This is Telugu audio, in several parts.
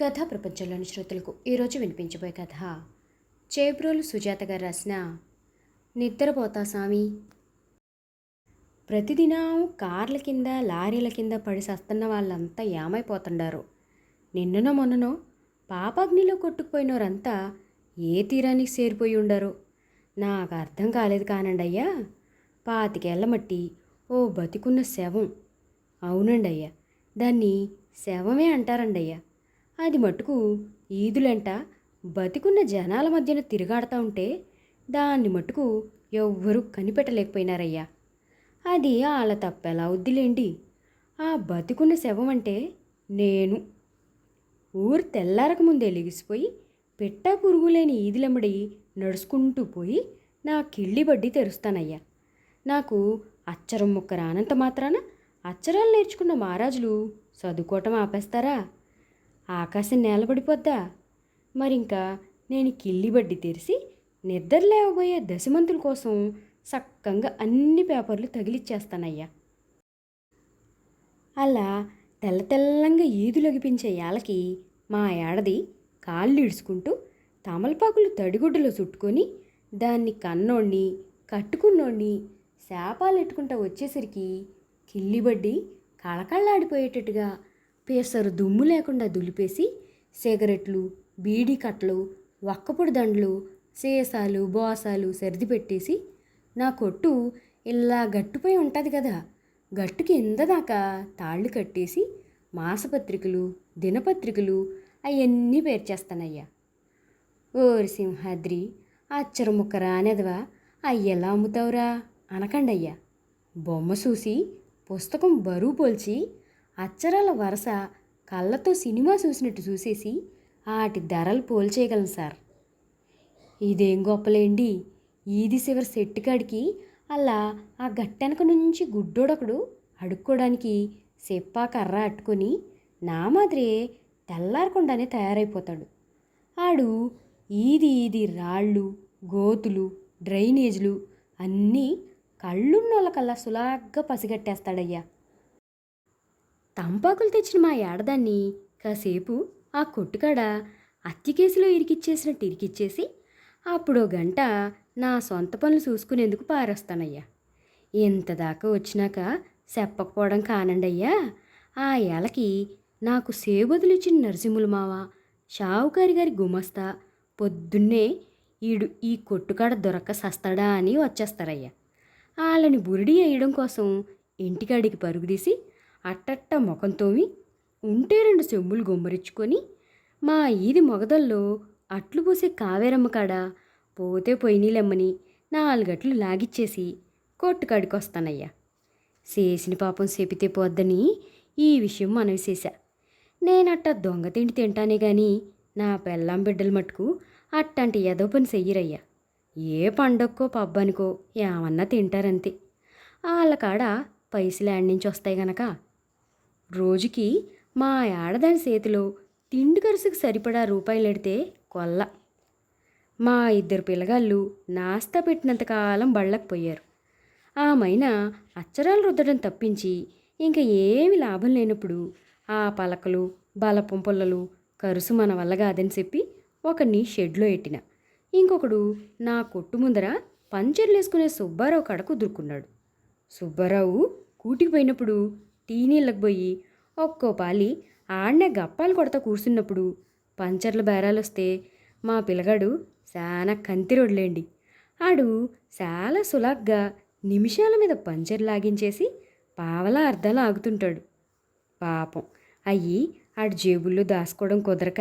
కథా ప్రపంచంలోని శ్రోతలకు ఈరోజు వినిపించబోయే కథ. చేబ్రోలు సుజాత గారు రాసిన నిద్రపోతా స్వామి ప్రతిదినం కార్ల కింద లారీల కింద పడి సస్తున్న వాళ్ళంతా ఏమైపోతుండారు. నిన్ననో మొన్ననో పాపాగ్నిలో కొట్టుకుపోయినోరంతా ఏ తీరానికి చేరిపోయి ఉండరు. నాకు అర్థం కాలేదు కానండి అయ్యా. పాతికేళ్ళ మట్టి ఓ బతికున్న శవం. అవునండి అయ్యా. దాన్ని శవమే అంటారండి అయ్యా. అది మటుకు ఈదులంట. బతికున్న జనాల మధ్యన తిరుగాడుతూ ఉంటే దాన్ని మటుకు ఎవ్వరూ కనిపెట్టలేకపోయినారయ్యా. అది వాళ్ళ తప్పెలా వద్దులేండి. ఆ బతికున్న శవం అంటే నేను. ఊరు తెల్లారక ముందే లెగిసిపోయి పెట్ట పురుగులేని ఈదిలమ్మడి నడుచుకుంటూ పోయి నా కిళ్ళి బడ్డీ తెరుస్తానయ్యా. నాకు అచ్చరం ముక్క రానంత మాత్రాన అచ్చరాలు నేర్చుకున్న మహారాజులు చదువుకోవటం ఆపేస్తారా? ఆకాశం నేలబడిపోద్దా? మరింకా నేను కిల్లి బడ్డి తెరిచి నిద్ర లేవబోయే దశమంతుల కోసం చక్కగా అన్ని పేపర్లు తగిలిచ్చేస్తానయ్యా. అలా తెల్ల తెల్లంగా ఈదులొగిపించే యాలకి మా ఏడది కాళ్ళు ఇడుచుకుంటూ తమలపాకులు తడిగుడ్డలో చుట్టుకొని దాన్ని కన్నోణ్ణి కట్టుకున్నోణ్ణి శాపాలెట్టుకుంటా వచ్చేసరికి కిల్లిబడ్డి కళకళ్ళాడిపోయేటట్టుగా పేసరు దుమ్ము లేకుండా దులిపేసి సిగరెట్లు బీడీ కట్టలు వక్కపొడి దండలు సీసాలు బోసాలు సర్ది పెట్టేసి నా కొట్టు ఇలా గట్టుపై ఉంటుంది కదా. గట్టుకి ఇందదాకా తాళ్ళు కట్టేసి మాసపత్రికలు దినపత్రికలు అవన్నీ పేర్చేస్తానయ్యా. ఓరి సింహాద్రి అచ్చర ముక్క రానేదవా అయ్యెలా అమ్ముతావురా? అనకండయ్యా. బొమ్మ చూసి పుస్తకం బరువు పోల్చి అచ్చరాల వరుస కళ్ళతో సినిమా చూసినట్టు చూసేసి వాటి ధరలు పోల్చేయగలను సార్. ఇదేం గొప్పలేండి? ఈది శివరి సెట్టు కాడికి? అలా ఆ గట్టెనక నుంచి గుడ్డోడొకడు అడుక్కోవడానికి చెప్పా కర్ర అట్టుకొని నా మాదిరే తెల్లారకుండానే తయారైపోతాడు. ఆడు ఈది ఈది రాళ్ళు గోతులు డ్రైనేజ్లు అన్నీ కళ్ళున్నోళ్ళకల్లా సులాగ్గా పసిగట్టేస్తాడయ్యా. తంపాకులు తెచ్చిన మా ఏడదాన్ని. కాసేపు ఆ కొట్టుకాడ అత్తి కేసులో ఇరికిచ్చేసినట్టు ఇరికిచ్చేసి అప్పుడో గంట నా సొంత పనులు చూసుకునేందుకు పారేస్తానయ్యా. ఇంత దాకా వచ్చినాక చెప్పకపోవడం కానండయ్యా. ఆ ఏలకి నాకు సేవదులిచ్చిన నరసింహుల మావ షావుకారి గారి గుమస్తా పొద్దున్నే ఈడు ఈ కొట్టుకాడ దొరక్క సస్తాడా అని వచ్చేస్తారయ్యా. వాళ్ళని బురిడి వేయడం కోసం ఇంటికాడికి పరుగుదీసి అట్టట్ట ముఖం తోమి ఉంటే రెండు సెమ్ములు గుమ్మరించుకొని మా ఈది మొగదల్లో అట్లు పూసే కావేరమ్మ కాడ? పోతే పొయ్యినీలమ్మని నాలుగట్లు లాగిచ్చేసి కొట్టుకాడికి వస్తానయ్యా చేసిన పాపం చెపితే పోద్దని ఈ విషయం మనవి చేశా. నేనట్ట దొంగ తిండి తింటానే కానీ నా పెళ్ళాం బిడ్డల మటుకు అట్టంటి ఎదో పని చెయ్యరయ్యా. ఏ పండక్కో పబ్బనికో ఏమన్నా తింటారంతే. వాళ్ళ కాడ పైసలు యాడ్ నుంచి వస్తాయి గనక రోజుకి మా ఆడదాని చేతిలో తిండి ఖర్చుకు సరిపడా రూపాయలు ఎడితే కొల్ల. మా ఇద్దరు పిల్లగాళ్ళు నాస్తా పెట్టినంతకాలం బళ్ళకు పోయారు. మైన అచ్చరాలు రుద్దడం తప్పించి ఇంకా ఏమి లాభం లేనప్పుడు ఆ పలకలు బలపం పుల్లలు కరుసు మన వల్ల కాదని చెప్పి ఒకడిని షెడ్లో ఎట్టిన. ఇంకొకడు నా కొట్టు ముందర పంచర్లు వేసుకునే సుబ్బారావు కడ కుదురుకున్నాడు సుబ్బారావు కూటికి పోయినప్పుడు టీ నీళ్ళకి పోయి ఒక్కో పాలి ఆడనే గప్పాలు కొడతా కూర్చున్నప్పుడు పంచర్ల బేరాలు వస్తే మా పిల్లగాడు చాలా కంతి రొడ్లేండి ఆడు చాలా సులాగ్గా నిమిషాల మీద పంచర్ లాగించేసి పావలా అర్థాలు ఆగుతుంటాడు. పాపం అయ్యి ఆడు జేబుల్లో దాచుకోవడం కుదరక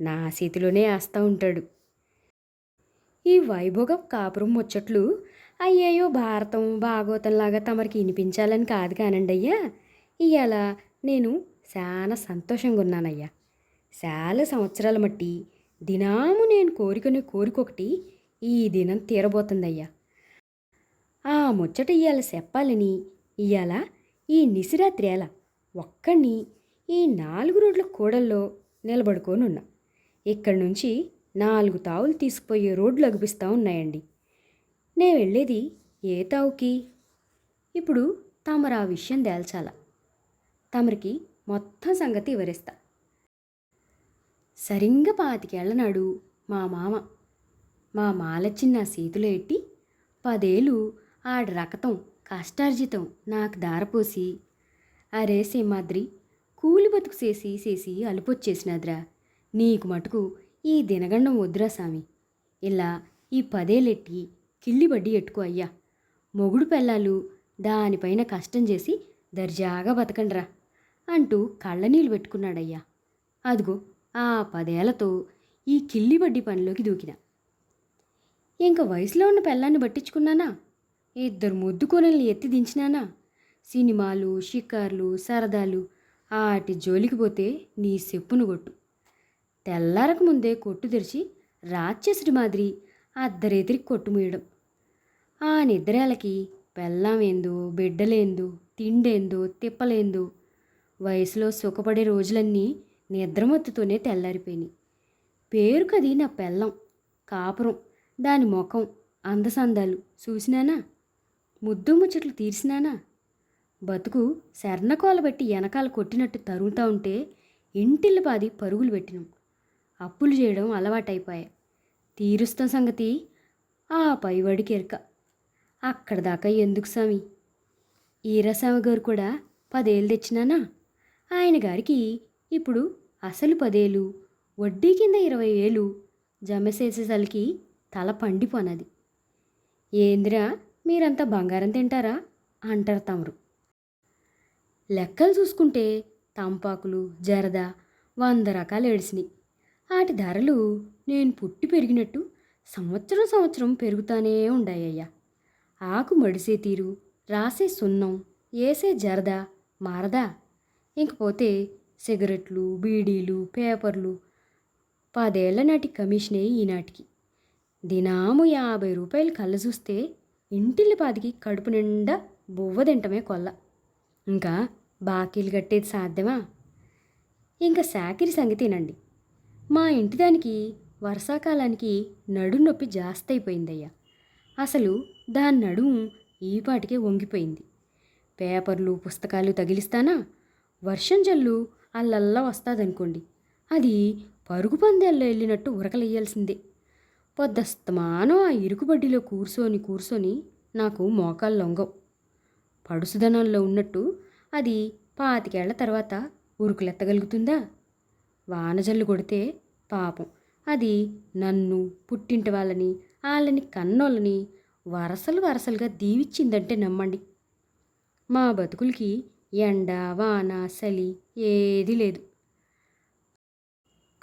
నా చేతిలోనే వేస్తూ ఉంటాడు. ఈ వైభోగం కాపురం ముచ్చట్లు అయ్యయ్యో భారతం భాగవతంలాగా తమరికి వినిపించాలని కాదు కానండి అయ్యా ఇవాళ నేను చాలా సంతోషంగా ఉన్నానయ్యా చాలా సంవత్సరాల మట్టి దినాము నేను కోరికని కోరికొకటి ఈ దినం తీరబోతుందయ్యా. ఆ ముచ్చట ఇయ్యాల చెప్పాలని ఇయ్యాల? ఈ నిసిరాత్రి ఎలా? ఒక్కడిని ఈ నాలుగు రోడ్ల కూడల్లో నిలబడుకొని ఉన్నా ఇక్కడి నుంచి నాలుగు తావులు తీసుకుపోయే రోడ్లు అగుపిస్తూ ఉన్నాయండి. నేను వెళ్ళేది ఏ తావుకి? ఇప్పుడు తమరు ఆ విషయం తేల్చాలా? తమరికి మొత్తం సంగతి వివరిస్తా. సరిగ్గా పాతికేళ్ళనాడు మా మామ. మా మాలచ్చిన నా చేతిలో ఎట్టి పదేళ్ళు ఆడి రకతం కష్టార్జితం నాకు దారపోసి అరే సింహాద్రి కూలి బతుకు చేసి చేసి అలుపొచ్చేసినాద్రా. నీకు మటుకు ఈ దినగండం వద్దురా సామి. ఇలా ఈ పదేలెట్టి కిళ్ళి బడ్డి ఎట్టుకో అయ్యా. మొగుడు పెళ్ళాలు దానిపైన కష్టం చేసి దర్జాగా బతకండిరా. అంటూ కళ్ళనీళ్ళు పెట్టుకున్నాడయ్యా. అదిగో ఆ పదేళ్ళతో ఈ కిల్లి వడ్డీ పనిలోకి దూకిన. ఇంక వయసులో ఉన్న పెళ్ళాన్ని పట్టించుకున్నానా? ఇద్దరు ముద్దు కొనల్ని ఎత్తి దించినానా? సినిమాలు షికార్లు సరదాలు ఆటి జోలికి పోతే నీ చెప్పును కొట్టు. తెల్లారక ముందే కొట్టు తెరిచి రాక్షసుడి మాదిరి అద్దరెదిరికి కొట్టుమూయడం ఆ నిద్రేలకి పెళ్ళామేందో బిడ్డలేందో తిండేందో తిప్పలేందో వయసులో సుఖపడే రోజులన్నీ నిద్రమత్తుతోనే తెల్లారిపోయినాయి. పేరుకది నా పెళ్ళం కాపురం దాని ముఖం అందసందాలు చూసినానా? ముద్దు ముచ్చట్లు తీర్చినానా? బతుకు శరణకోల పెట్టి వెనకాల కొట్టినట్టు తరుగుతూ ఉంటే ఇంటిల్లి పాది పరుగులు పెట్టినాం. అప్పులు చేయడం అలవాటైపోయాయి. తీరుస్తాం సంగతి ఆ పైవాడికి ఎరక. అక్కడ దాకా ఎందుకు స్వామి? ఈరాస్వామి గారు కూడా పదేళ్ళు తెచ్చినానా? ఆయన గారికి ఇప్పుడు అసలు పదేలు వడ్డీ కింద ఇరవై వేలు జమ చేసేసరికి తల పండిపోనది. ఏందిరా మీరంతా బంగారం తింటారా? అంటారు తమరు. లెక్కలు చూసుకుంటే తంపాకులు జరద వంద రకాలు ఏడిసినాయి. వాటి ధరలు నేను పుట్టి పెరిగినట్టు సంవత్సరం సంవత్సరం పెరుగుతానే ఉండాయ్యా ఆకు మడిసే తీరు రాసే సున్నం ఏసే జరద మారదా ఇంకపోతే సిగరెట్లు బీడీలు పేపర్లు పదేళ్ళ నాటి కమిషనే ఈనాటికి. దినాము యాభై రూపాయలు కళ్ళ చూస్తే ఇంటిల్లి పాదికి కడుపు నిండా బువ్వ తింటమే కొల్ల. ఇంకా బాకీలు కట్టేది సాధ్యమా? ఇంకా సాకిరి సంగతేనండి మా ఇంటి దానికి వర్షాకాలానికి నడుం నొప్పి జాస్తి అయిపోయిందయ్యా అసలు దాని నడుము ఈపాటికే వంగిపోయింది. పేపర్లు పుస్తకాలు తగిలిస్తానా? వర్షం జల్లు అల్లల్లా వస్తాదనుకోండి అది పరుగు పందేల్లో వెళ్ళినట్టు ఉరకలేయాల్సిందే. పొద్దస్తమానం ఆ ఇరుకుబడ్డిలో కూర్చొని కూర్చొని నాకు మోకాలు లొంగవు. పడుసుదనంలో ఉన్నట్టు అది పాతికేళ్ళ తర్వాత ఉరుకులెత్తగలుగుతుందా? వానజల్లు కొడితే పాపం. అది నన్ను పుట్టింటి వాళ్ళని వాళ్ళని కన్నోళ్ళని వరసలు వరసలుగా దీవిచ్చిందంటే నమ్మండి. మా బతుకులకి ఎండ వాన చలి ఏదీ లేదు.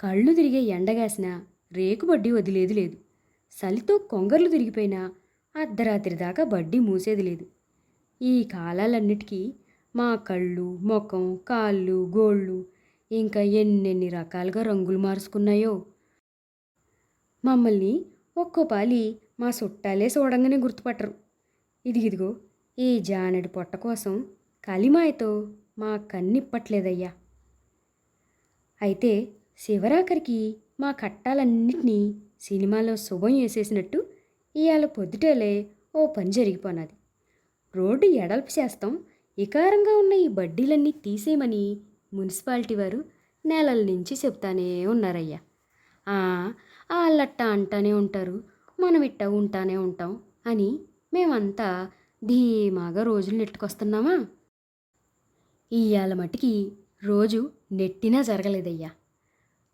కళ్ళు తిరిగే ఎండగాసిన రేకు బడ్డీ వదిలేది లేదు. చలితో కొంగర్లు తిరిగిపోయినా అర్ధరాత్రి దాకా బడ్డీ మూసేది లేదు. ఈ కాలాలన్నిటికీ మా కళ్ళు ముఖం కాళ్ళు గోళ్ళు ఇంకా ఎన్నెన్ని రకాలుగా రంగులు మార్చుకున్నాయో మమ్మల్ని ఒక్కో పాలి మా చుట్టాలే చూడంగానే గుర్తుపట్టరు. ఇదిగిదిగో ఈ జానడి పొట్ట కోసం కలిమాయతో మా కన్నిప్పట్లేదయ్యా. అయితే శివరాఖరికి మా కట్టాలన్నిటినీ సినిమాలో శుభం వేసేసినట్టు ఇవాళ పొద్దుటేలే ఓ పని జరిగిపోనాది. రోడ్డు ఎడల్పు చేస్తాం ఇకారంగా ఉన్న ఈ బడ్డీలన్నీ తీసేయమని మున్సిపాలిటీ వారు నెలల నుంచి చెప్తానే ఉన్నారయ్యా. వాళ్ళట్ట అంటానే ఉంటారు మనం ఇట్ట ఉంటానే ఉంటాం అని మేమంతా ధీమాగా రోజులు నెట్టుకొస్తున్నామా? ఇయ్యాల మట్టికి రోజు నెట్టినా జరగలేదయ్యా.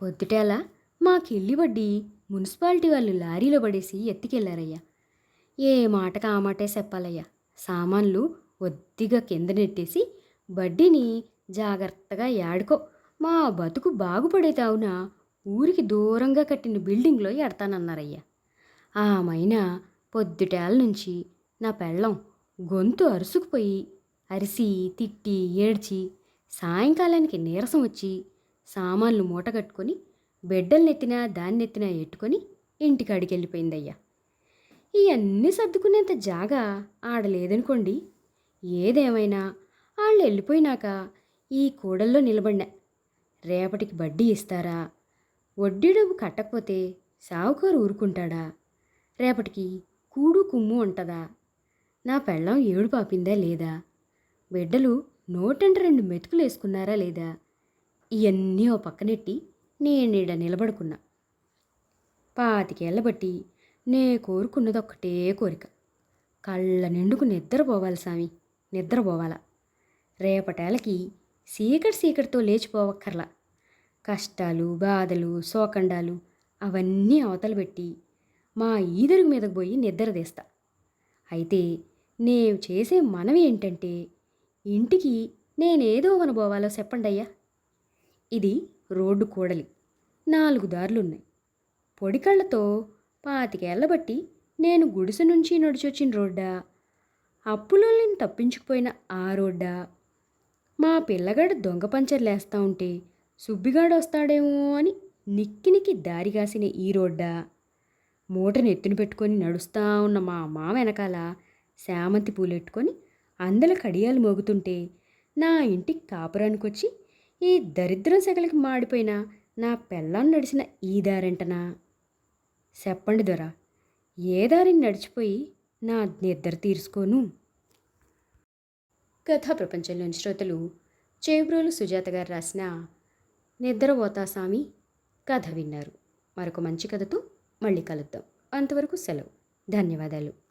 పొద్దుటేల మాకిల్లి వడ్డీ మున్సిపాలిటీ వాళ్ళు లారీలో పడేసి ఎత్తికెళ్ళారయ్యా ఏ మాటకు ఆ మాటే చెప్పాలయ్యా. సామాన్లు ఒద్దిగా కింద నెట్టేసి బడ్డీని జాగ్రత్తగా యాడుకో. మా బతుకు బాగుపడే తావున ఊరికి దూరంగా కట్టిన బిల్డింగ్లో ఎడతానన్నారయ్యా. ఆ మైనా పొద్దుటేల నుంచి నా పెళ్ళం గొంతు అరుసుకుపోయి అరిసి తిట్టి ఏడ్చి సాయంకాలానికి నీరసం వచ్చి సామాన్లు మూట కట్టుకొని బిడ్డలనెత్తినా దాన్నెత్తినా ఎట్టుకొని ఇంటికి అడిగెళ్ళిపోయిందయ్యా. ఇవన్నీ సర్దుకునేంత జాగా ఆడలేదనుకోండి ఏదేమైనా వాళ్ళు వెళ్ళిపోయినాక ఈ కూడల్లో నిలబడినా రేపటికి వడ్డీ ఇస్తారా వడ్డీ డబ్బు కట్టకపోతే సావుకారు ఊరుకుంటాడా రేపటికి కూడు కుమ్ము ఉంటుందా నా పెళ్ళం ఏడు పాపిందా లేదా బిడ్డలు నూటంటి రెండు మెతుకులు వేసుకున్నారా లేదా? ఇవన్నీ ఓ పక్కనెట్టి నేనీడ నిలబడుకున్నా. పాతికేళ్ళ బట్టి నే కోరుకున్నదొక్కటే కోరిక. కళ్ళ నిండుకు నిద్రపోవాలి స్వామి నిద్రపోవాలా. రేపటేళ్ళకి సీకటి సీకటితో లేచిపోవక్కర్లా. కష్టాలు బాధలు శోకండాలు అవన్నీ అవతలు పెట్టి మా ఈదురుగు మీదకు పోయి నిద్ర తీస్తా. అయితే నేను చేసే మనవి ఏంటంటే ఇంటికి నేనేదో అనుభవాలో చెప్పండి అయ్యా ఇది రోడ్డు కూడలి నాలుగు దారులున్నాయి. పొడికళ్ళతో పాతికేళ్ళ బట్టి నేను గుడిసె నుంచి నడిచొచ్చిన రోడ్డా? అప్పులోని తప్పించుకుపోయిన ఆ రోడ్డా? మా పిల్లగాడు దొంగ పంచర్లేస్తా ఉంటే సుబ్బిగాడు వస్తాడేమో అని నిక్కినికి దారి కాసిన ఈ రోడ్డా? మూటను ఎత్తున పెట్టుకొని నడుస్తా ఉన్న మా మా వెనకాల శామంతి పూలెట్టుకొని అందల కడియాలు మోగుతుంటే నా ఇంటికి కాపురానికి వచ్చి ఈ దరిద్రం సెగలకి మాడిపోయిన నా పెళ్ళాన్ని నడిచిన ఈ దారంటనా? చెప్పండి దొర ఏ దారిని నడిచిపోయి నా నిద్ర తీర్చుకోను? కథా ప్రపంచంలోని శ్రోతలు చేబ్రోలు సుజాత గారు రాసిన నిద్ర సామి కథ విన్నారు. మరొక మంచి కథతో మళ్ళీ కలుద్దాం. అంతవరకు సెలవు. ధన్యవాదాలు.